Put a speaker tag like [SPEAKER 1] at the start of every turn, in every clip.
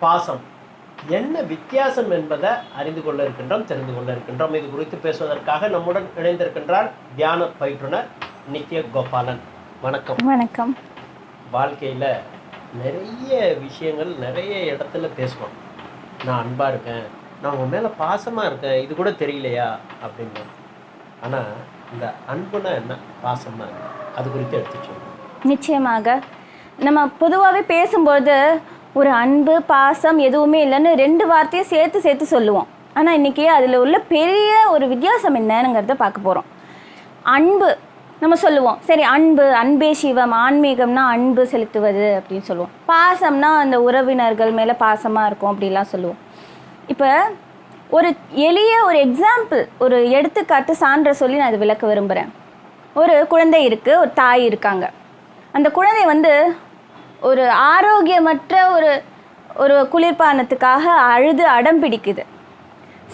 [SPEAKER 1] பாசம். என்ன வித்தியாசம் என்பதை அறிந்து கொள்ள இருக்கின்றோம் தெரிந்து கொள்ள இருக்கின்றோம். இது குறித்து பேசுவதற்காக நம்முடன் இணைந்திருக்கின்றார் தியான பயிற்றுனர் நித்ய கோபாலன். வணக்கம்.
[SPEAKER 2] வணக்கம்.
[SPEAKER 1] வாழ்க்கையில் நிறைய விஷயங்கள் நிறைய இடத்துல பேசுவோம். நான் அன்பாக இருக்கேன் நான் உன் மேலே பாசமாக இருக்கேன் இது கூட தெரியலையா? அப்படின்னு ஆனால் இந்த அன்புனா என்ன? பாசம்னா அது குறித்து எடுத்து
[SPEAKER 2] நிச்சயமாக. நம்ம பொதுவாகவே பேசும்போது ஒரு அன்பு பாசம் எதுவுமே இல்லைன்னு ரெண்டு வார்த்தையும் சேர்த்து சேர்த்து சொல்லுவோம். ஆனால் இன்றைக்கி அதில் உள்ள பெரிய ஒரு வித்தியாசம் என்னங்கிறத பார்க்க போகிறோம் அன்பு நம்ம சொல்லுவோம். சரி அன்பு அன்பே சிவம் ஆன்மீகம்னா அன்பு செலுத்துவது அப்படின்னு சொல்லுவோம். பாசம்னா அந்த உறவினர்கள் மேலே பாசமாக இருக்கும் அப்படிலாம் சொல்லுவோம். இப்போ ஒரு எளிய ஒரு எக்ஸாம்பிள் ஒரு எடுத்துக்காட்டு சான்ற சொல்லி நான் அதை விளக்க விரும்புகிறேன் ஒரு குழந்தை இருக்குது ஒரு தாய் இருக்காங்க. அந்த குழந்தை வந்து ஒரு ஆரோக்கியமற்ற ஒரு ஒரு குளிர்பானத்துக்காக அழுது அடம் பிடிக்குது.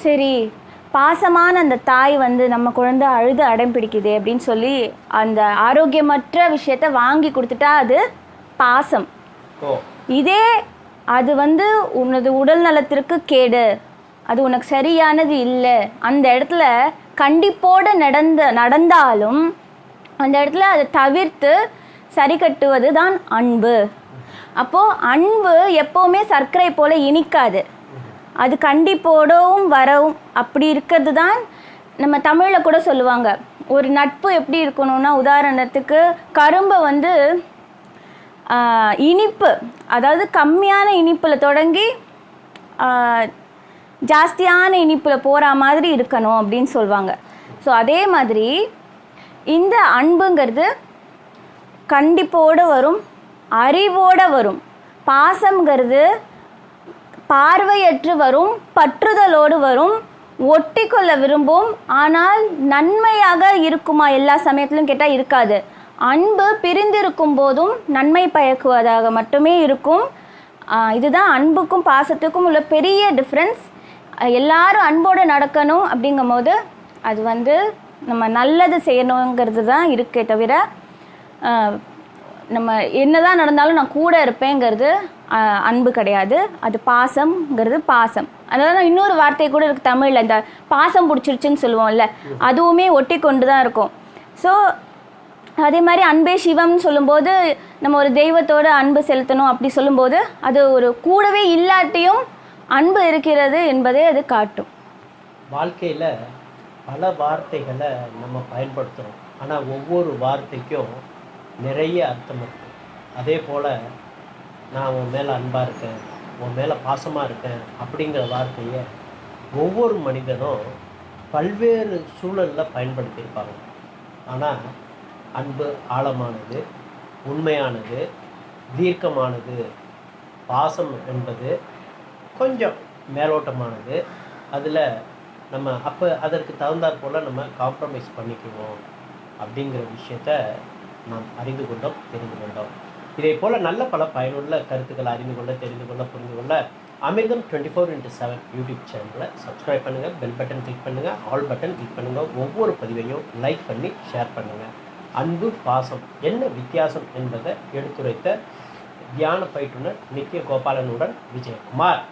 [SPEAKER 2] சரி பாசமான அந்த தாய் வந்து நம்ம குழந்தை அழுது அடம் பிடிக்குது அப்படின்னு சொல்லி அந்த ஆரோக்கியமற்ற விஷயத்த வாங்கி கொடுத்துட்டா அது பாசம். இதே அது வந்து உனது உடல் நலத்திற்கு கேடு. அது உனக்கு சரியானது இல்லை. அந்த இடத்துல கண்டிப்போடு நடந்த நடந்தாலும் அந்த இடத்துல அதை தவிர்த்து சரி கட்டுவது தான் அன்பு. அப்போது அன்பு எப்போவுமே சர்க்கரை போல் இனிக்காது. அது கண்டிப்போடவும் வரவும் அப்படி இருக்கிறது தான் நம்ம தமிழில் கூட சொல்லுவாங்க. ஒரு நட்பு எப்படி இருக்கணும்னா உதாரணத்துக்கு கரும்பை வந்து இனிப்பு அதாவது கம்மியான இனிப்பில் தொடங்கி ஜாஸ்தியான இனிப்பில் போகிற மாதிரி இருக்கணும் அப்படின்னு சொல்லுவாங்க ஸோ அதே மாதிரி இந்த அன்புங்கிறது கண்டிப்போடு வரும் அறிவோடு வரும். பாசம்ங்கிறது பார்வையற்று வரும் பற்றுதலோடு வரும். ஒட்டி கொள்ள விரும்பும் ஆனால் நன்மையாக இருக்குமா எல்லா சமயத்திலும் கேட்டால் இருக்காது. அன்பு பிரிந்திருக்கும் போதும் நன்மை பயக்குவதாக மட்டுமே இருக்கும். இதுதான் அன்புக்கும் பாசத்துக்கும் உள்ள பெரிய டிஃப்ரென்ஸ் எல்லாரும் அன்போடு நடக்கணும் அப்படிங்கும்போது அது வந்து நம்ம நல்லது செய்யணுங்கிறது தான் இருக்கே தவிர நம்ம என்னதான் நடந்தாலும் நான் கூட இருப்பேங்கிறது அன்பு கிடையாது. அது பாசம்ங்கிறது பாசம். அதாவது இன்னொரு வார்த்தை கூட இருக்குது தமிழில் இந்த பாசம் பிடிச்சிருச்சுன்னு சொல்லுவோம்ல அதுவுமே ஒட்டி கொண்டு தான் இருக்கும். ஸோ அதே மாதிரி அன்பே சிவம்னு சொல்லும்போது நம்ம ஒரு தெய்வத்தோட அன்பு செலுத்தணும் அப்படி சொல்லும்போது அது ஒரு கூடவே இல்லாட்டியும் அன்பு இருக்கிறது என்பதை அது காட்டும்.
[SPEAKER 1] வாழ்க்கையில் பல வார்த்தைகளை நம்ம பயன்படுத்துகிறோம் ஆனால் ஒவ்வொரு வார்த்தைக்கும் நிறைய அர்த்தம் இருக்கு. அதே போல் நான் உன் மேலே அன்பாக இருக்கேன் உன் மேலே பாசமாக இருக்கேன் அப்படிங்கிற வார்த்தையை ஒவ்வொரு மனிதனும் பல்வேறு சூழலில் பயன்படுத்தியிருப்பாங்க. ஆனால் அன்பு ஆழமானது உண்மையானது தீர்க்கமானது பாசம் என்பது கொஞ்சம் மேலோட்டமானது. அதில் நம்ம அப்போ அதற்கு தகுந்தாற் போல் நம்ம காம்ப்ரமைஸ் பண்ணிக்குவோம் அப்படிங்கிற விஷயத்த நாம் அறிந்து கொண்டோம் தெரிந்து கொண்டோம். இதே போல் நல்ல பல பயனுள்ள கருத்துக்களை அறிந்து கொள்ள தெரிந்து கொள்ள புரிந்து கொள்ள Amirtham twenty four into seven YouTube சேனலை சப்ஸ்கிரைப் பண்ணுங்கள் பெல் பட்டன் கிளிக் பண்ணுங்கள் ஆல் பட்டன் கிளிக் பண்ணுங்கள் ஒவ்வொரு பதிவையும் லைக் பண்ணி ஷேர் பண்ணுங்கள் அன்பு பாசம் என்ன வித்தியாசம் என்பதை எடுத்துரைத்த தியான பயிற்றுனர் நித்ய கோபாலனுடன் விஜயகுமார்.